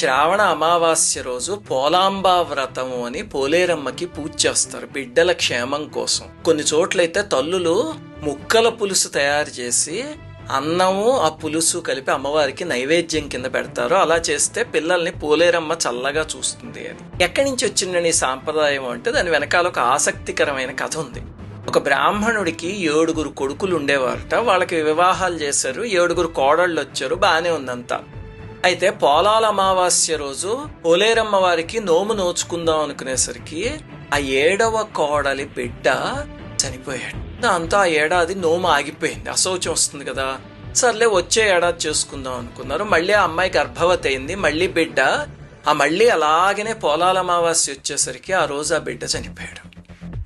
శ్రావణ అమావాస్య రోజు పోలాంబా వ్రతము అని పోలేరమ్మకి పూజ చేస్తారు బిడ్డల క్షేమం కోసం. కొన్ని చోట్లయితే తల్లులు ముక్కల పులుసు తయారు చేసి అన్నము ఆ పులుసు కలిపి అమ్మవారికి నైవేద్యం కింద పెడతారు. అలా చేస్తే పిల్లల్ని పోలేరమ్మ చల్లగా చూస్తుంది అని ఎక్కడి నుంచి వచ్చిందని ఈ సాంప్రదాయం అంటే దాని వెనకాల ఒక ఆసక్తికరమైన కథ ఉంది. ఒక బ్రాహ్మణుడికి ఏడుగురు కొడుకులు ఉండేవారట. వాళ్ళకి వివాహాలు చేశారు. ఏడుగురు కోడళ్ళు వచ్చారు. బాగానే ఉందంతా. అయితే పోలాల అమావాస్య రోజు పోలేరమ్మ వారికి నోము నోచుకుందాం అనుకునేసరికి ఆ ఏడవ కోడలి బిడ్డ చనిపోయాడు. దాంతో ఆ ఏడాది నోము ఆగిపోయింది. అశౌచం వస్తుంది కదా. సర్లే వచ్చే ఏడాది చేసుకుందాం అనుకున్నారు. మళ్ళీ ఆ అమ్మాయి గర్భవతి అయింది. మళ్ళీ బిడ్డ ఆ మళ్ళీ అలాగనే పోలాల అమావాస్య వచ్చేసరికి ఆ రోజు ఆ బిడ్డ చనిపోయాడు.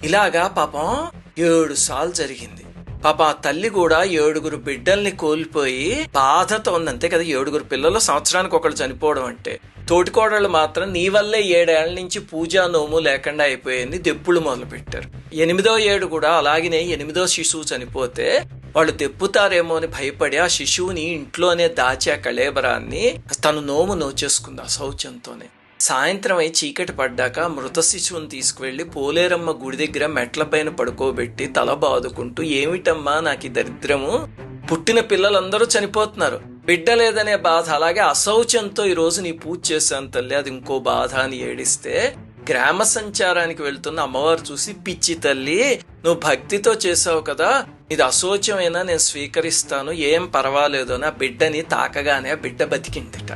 ఇలాగా పాపం ఏడు సార్లు జరిగింది. పాప ఆ తల్లి కూడా ఏడుగురు బిడ్డల్ని కోల్పోయి బాధతో ఉంది. అంతే కదా ఏడుగురు పిల్లలు సంవత్సరానికి ఒకళ్ళు చనిపోవడం అంటే. తోటికోడళ్ళు మాత్రం నీ వల్లే ఏడేళ్ళ నుంచి పూజా నోము లేకుండా అయిపోయింది దెప్పులు మొదలుపెట్టారు. ఎనిమిదో ఏడు కూడా అలాగనే ఎనిమిదో శిశువు చనిపోతే వాళ్ళు తెప్పుతారేమో అని భయపడి ఆ శిశువుని ఇంట్లోనే దాచి ఆ కళేబరాన్ని తను నోము నోచేసుకుంది ఆ శౌచంతోనే. సాయంత్రం అయి చీకటి పడ్డాక మృత శిశువుని తీసుకువెళ్ళి పోలేరమ్మ గుడి దగ్గర మెట్లపైన పడుకోబెట్టి తల బాదుకుంటూ ఏమిటమ్మా నాకు ఈ దరిద్రము? పుట్టిన పిల్లలందరూ చనిపోతున్నారు. బిడ్డ లేదనే బాధ అలాగే అసౌచ్యంతో ఈ రోజు నీ పూజ చేశాను తల్లి. అది ఇంకో బాధ అని ఏడిస్తే గ్రామ సంచారానికి వెళ్తున్న అమ్మవారు చూసి పిచ్చి తల్లి నువ్వు భక్తితో చేసావు కదా. ఇది అశోచమైనా? నేను స్వీకరిస్తాను. ఏం పర్వాలేదు నా బిడ్డని తాకగానే బిడ్డ బతికిందిట.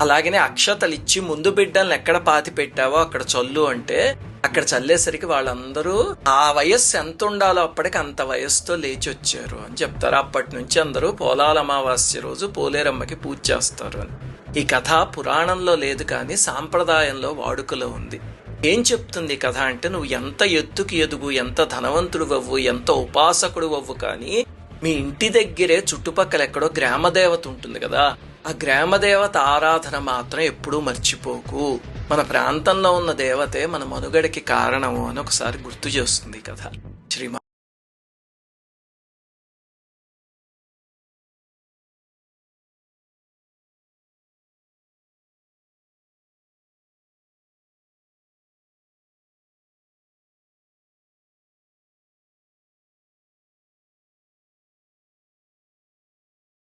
అలాగనే అక్షతలు ఇచ్చి ముందు బిడ్డల్ని ఎక్కడ పాతి పెట్టావో అక్కడ చల్లు అంటే అక్కడ చల్లేసరికి వాళ్ళందరూ ఆ వయస్సు ఎంత ఉండాలో అప్పటికి అంత వయస్సుతో లేచి వచ్చారు అని చెప్తారు. అప్పటి నుంచి అందరూ పోలాల అమావాస్య రోజు పోలేరమ్మకి పూజ చేస్తారు అని. ఈ కథ పురాణంలో లేదు కానీ సాంప్రదాయంలో వాడుకలో ఉంది. ఏం చెప్తుంది ఈ కథ అంటే నువ్వు ఎంత ఎత్తుకి ఎదుగు ఎంత ధనవంతుడు అవ్వు ఎంత ఉపాసకుడు అవ్వు కానీ మీ ఇంటి దగ్గరే చుట్టుపక్కల ఎక్కడో గ్రామదేవత ఉంటుంది కదా ఆ గ్రామదేవత ఆరాధన మాత్రం ఎప్పుడూ మర్చిపోకు. మన ప్రాంతంలో ఉన్న దేవతే మన మనుగడకి కారణము అని ఒకసారి గుర్తు చేస్తుంది కథ.